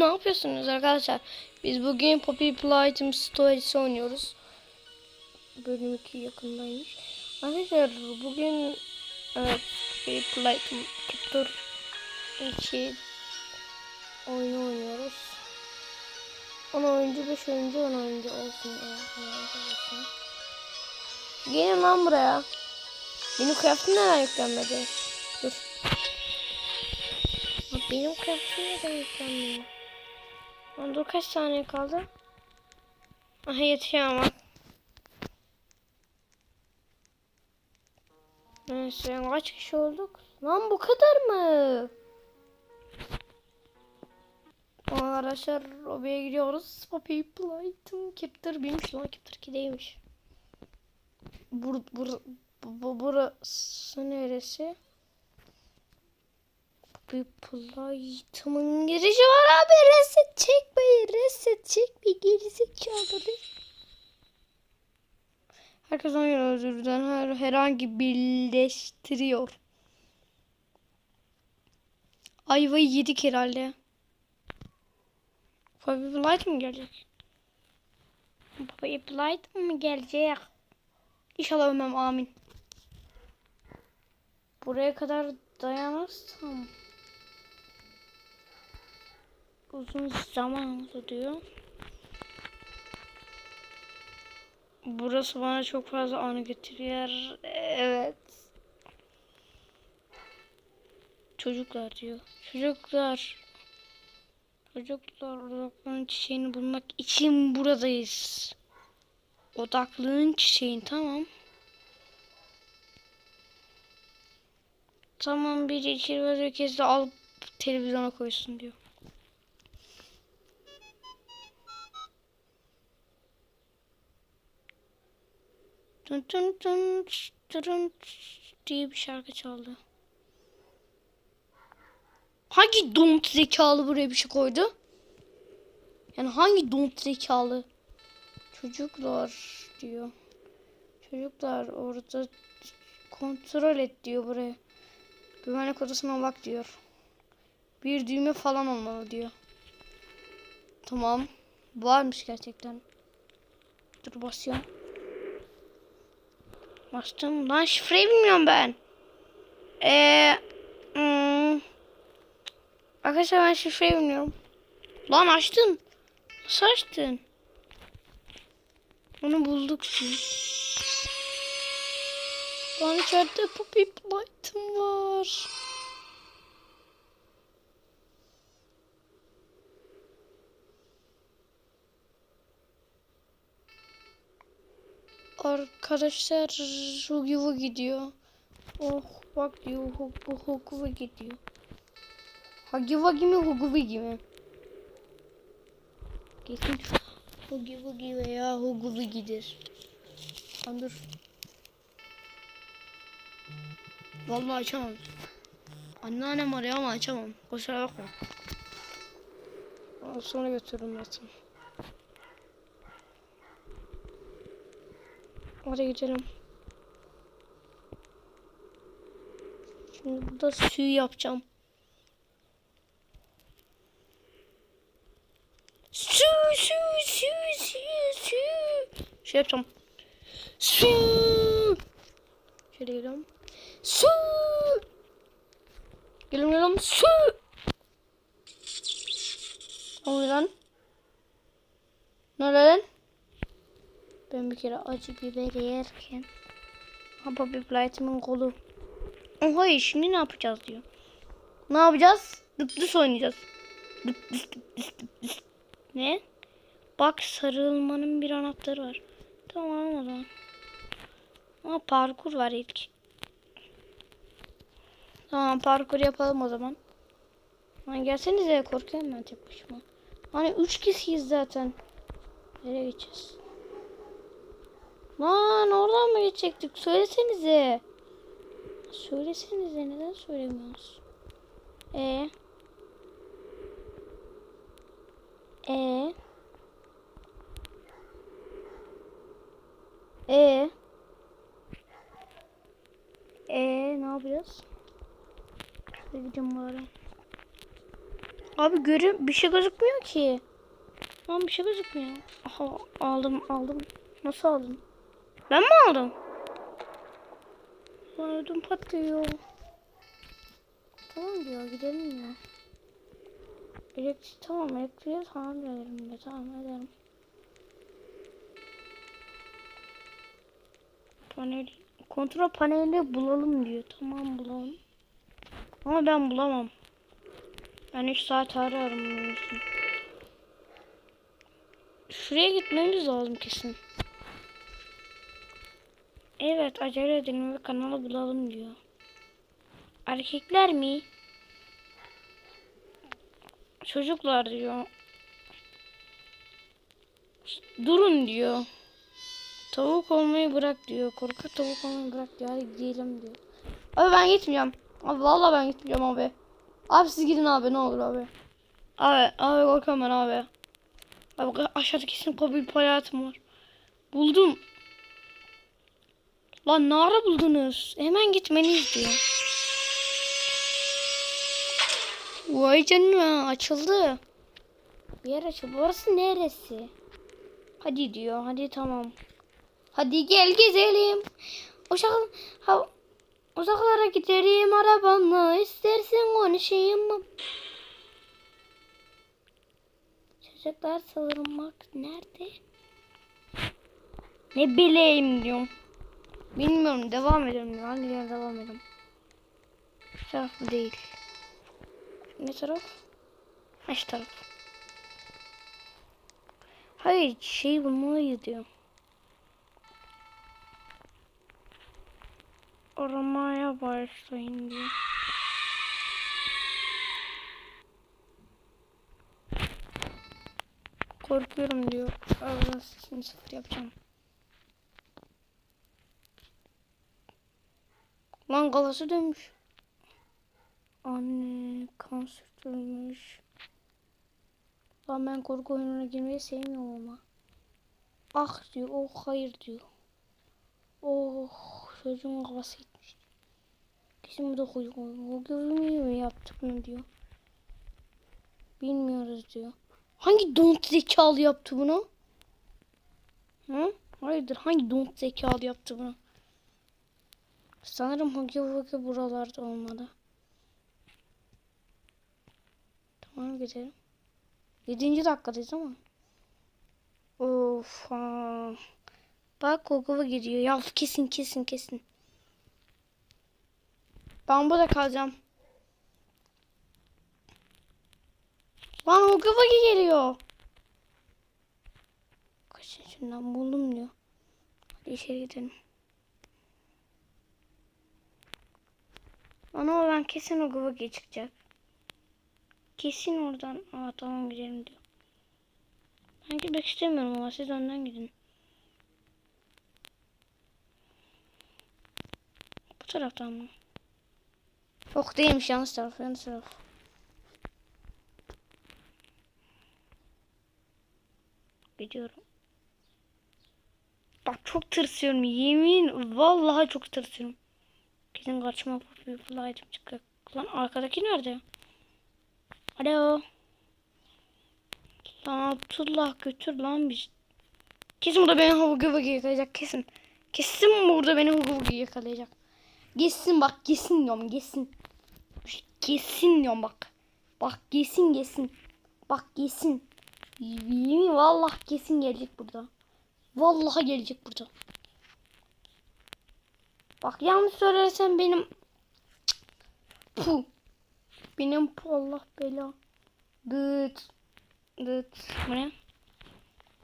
ne yapıyorsunuz arkadaşlar? Biz bugün Poppy Playtime Stories oynuyoruz. Bölüm 2 yakındaymış. Arkadaşlar bugün Poppy Playtime Chapter 2 oyunu oynuyoruz. 10 oyuncu 5 oyuncu 10 oyuncu olsun. olsun. Gelin lan buraya. Benim kıyafetim neden yüklenmedi? Dur. Benim kıyafetim neden yüklenmiyor? Dur kaç saniye kaldı? Aha yetiyor ama. Neyse kaç kişi olduk? Lan bu kadar mı? Arkadaşlar obaya gidiyoruz. Poppy Playtime Captor 1'miş lan Captor 2'deymiş. Bur, bur, bu, bu, burası neresi? Poppy Playtime'ın girişi var abi. Reset çekmeyin. Reset çekmeyin. Gerizekalı. Herkes oyun özürden her, herhangi birleştiriyor. Ayvayı yedik herhalde. Poppy Playtime mı gelecek? Poppy Playtime mı gelecek? İnşallah ölmem amin. Buraya kadar dayanırsam uzun zaman diyor. Burası bana çok fazla anı getiriyor. Evet. Çocuklar diyor. Çocuklar. Çocuklar odaklığın çiçeğini bulmak için buradayız. Odaklığın çiçeğin tamam. Tamam bir içeri ve herkes de al televizyona koysun diyor. Tın tın tın tırın diye bir şarkı çaldı. Hangi don't zekalı buraya bir şey koydu? Yani hangi don't zekalı? Çocuklar diyor. Çocuklar orada kontrol et diyor buraya. Güvenlik odasına bak diyor. Bir düğme falan olmalı diyor. Tamam. Varmış gerçekten. Dur basıyorum. Bastım. Lan şifreyi bilmiyorum ben. Eee. Hmm. Arkadaşlar ben şifreyi bilmiyorum. Lan açtın. Nasıl açtın? Onu bulduk şimdi. Lan içeride Poppy Playtime var. Arkadaşlar Hugi Wugi diyor. Oh bak diyor Hugi Wugi diyor. Hugi Wugi mi Hugi Wugi mi? Kesin Hugi Wugi veya Hugi Wugi'dir. Lan dur. Vallahi açamam. Anneannem arıyor ama açamam. Kusura bakma. Sonra götürürüm zaten. Oraya gidelim. Şimdi burada suyu yapacağım. Su su su su su. Şey yapacağım. Su. Şöyle geliyorum. Su. Gelin gelin su. Ne oluyor lan? Ben bir kere acı biber yerken Baba bir Blight'ımın kolu. Oha şimdi ne yapacağız diyor. Ne yapacağız? Dıp dıs oynayacağız. Dıp dıs dıp dıs dıp dıs. Ne? Bak sarılmanın bir anahtarı var. Tamam o zaman. Ama parkur var ilk. Tamam parkur yapalım o zaman. Lan gelsenize korkuyorum ben tek başıma. Hani üç kişiyiz zaten. Nereye geçeceğiz? Lan oradan mı geçecektik? Söylesenize. Söylesenize neden söylemiyorsunuz? E. E. E. E ne yapacağız? Şuraya gideceğim bari. Abi görü bir şey gözükmüyor ki. Lan bir şey gözükmüyor. Aha aldım aldım. Nasıl aldın? Ben mi aldım? Ödüm patlıyor. Tamam diyor gidelim ya. Elektrik tamam elektriğe tamam ederim de tamam ederim. Panel kontrol panelini bulalım diyor. Tamam bulalım. Ama ben bulamam. Ben 3 saat ararım. Şuraya gitmemiz lazım kesin. Evet acele edelim ve kanalı bulalım diyor. Erkekler mi? Çocuklar diyor. Durun diyor. Tavuk olmayı bırak diyor. Korku tavuk olmayı bırak diyor. Hadi gidelim diyor. Abi ben gitmeyeceğim. Abi vallahi ben gitmeyeceğim abi. Abi siz gidin abi ne olur abi. Abi abi korkuyorum ben abi. Abi aşağıda kesin kobil hayatım var. Buldum. Lan ne ara buldunuz? Hemen gitmeniz diyor. Vay canına açıldı. Yer açıldı. Burası neresi? Hadi diyor. Hadi tamam. Hadi gel gezelim. Uşak, ha, uzaklara giderim arabamla. İstersen konuşayım? Çocuklar sığırmak nerede? Ne bileyim diyorum. Bilmiyorum devam edelim. Hangi yer devam edelim? Şu taraf mı değil. Ne taraf? Ha, şu taraf. Hayır şey bulmalıyız diyor. Aramaya başlayın diyor. Korkuyorum diyor. Arada sesini sıfır yapacağım. Lan galası dönmüş. Anne kan sürtülmüş. Lan ben korku oyununa girmeyi sevmiyorum ama. Ah diyor. Oh hayır diyor. Oh çocuğun kafası gitmiş. Kesin bu da koyu O görmüyor mu yaptık mı diyor. Bilmiyoruz diyor. Hangi don't zekalı yaptı bunu? Hı? Hayırdır hangi don't zekalı yaptı bunu? Sanırım Hugi Hugi buralarda olmadı. Tamam gidelim. Yedinci dakikadayız ama. Of. Bak Hugi gidiyor. Ya kesin kesin kesin. Ben burada kalacağım. Lan Hugi Hugi geliyor. Kaçın şundan buldum diyor. Hadi içeri gidelim. Ana oradan kesin Hugi Hugi çıkacak. Kesin oradan. Aa tamam gidelim diyor. Ben gitmek istemiyorum ama siz önden gidin. Bu taraftan mı? Yok değilmiş yanlış taraf yanlış taraf. Gidiyorum. Bak çok tırsıyorum yemin vallahi çok tırsıyorum. Kesin kaçma fırlaydım çıkacak. Lan arkadaki nerede? Alo. Lan Abdullah götür lan biz. Kesin burada beni hugu hugu yakalayacak kesin. Kesin burada beni hugu hugu yakalayacak. Geçsin bak geçsin diyorum geçsin. Geçsin diyorum bak. Bak geçsin geçsin. Bak geçsin. Yemin vallahi kesin gelecek burada. Vallahi gelecek burada. Bak yanlış söylersen benim Puh. Benim Allah bela. Dıt. Dıt. Bu ne?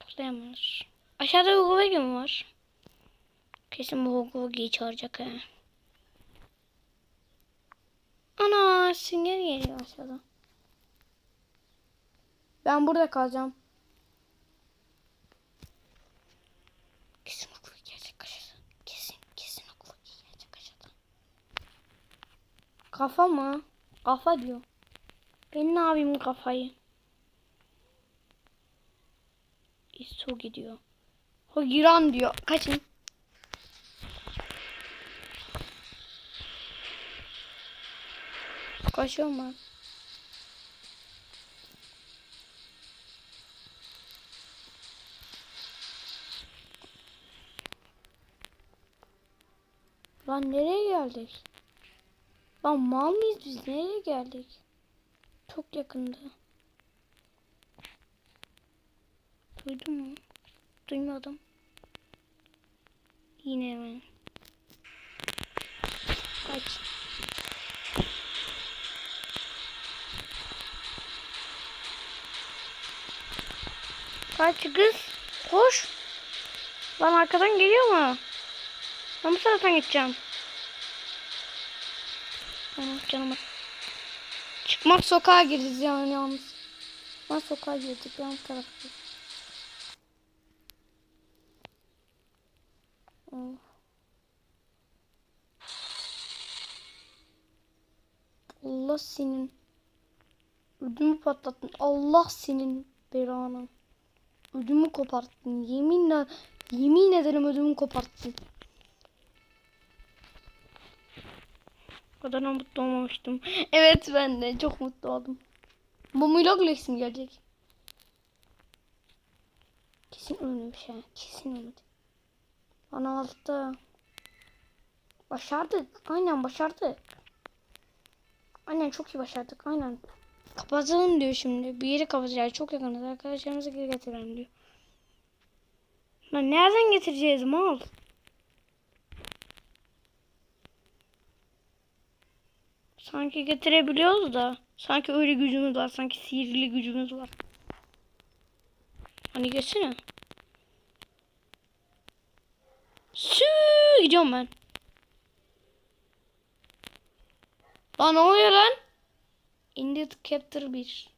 Tutlayamıyoruz. Aşağıda Hugo mi var? Kesin bu Hugo'yu çağıracak he. Ana sünger geliyor aşağıda. Ben burada kalacağım. Kafa mı? Kafa diyor. Ben ne yapayım kafayı? İso gidiyor. O giran diyor. Kaçın. Koşuyor mu? Lan nereye geldik? Lan mal mıyız biz? Nereye geldik? Çok yakında. Duydun mu? Duymadım. Yine hemen. Kaç. Kaç kız. Koş. Lan arkadan geliyor mu? Ben bu taraftan gideceğim. Tamam canım. Çıkmak sokağa gireceğiz yani yalnız. Ben sokağa girdik yan tarafta. Of. Allah senin ödümü patlattın. Allah senin belanı. Ödümü koparttın. Yeminle yemin ederim ödümü koparttın. Kadar mutlu olmamıştım. Evet ben de çok mutlu oldum. Bu Milog Lex'im gelecek. Kesin ölmemiş ha. Kesin ölmedi. Ana altta. Başardık. Aynen başardık. Aynen çok iyi başardık. Aynen. Kapatalım diyor şimdi. Bir yeri kapatacağız. Çok yakınız. Arkadaşlarımızı geri getirelim diyor. Lan nereden getireceğiz mal? Sanki getirebiliyoruz da. Sanki öyle gücümüz var. Sanki sihirli gücümüz var. Hani geçsene. Sü gidiyorum ben. Lan ne oluyor lan? Indeed Capture 1.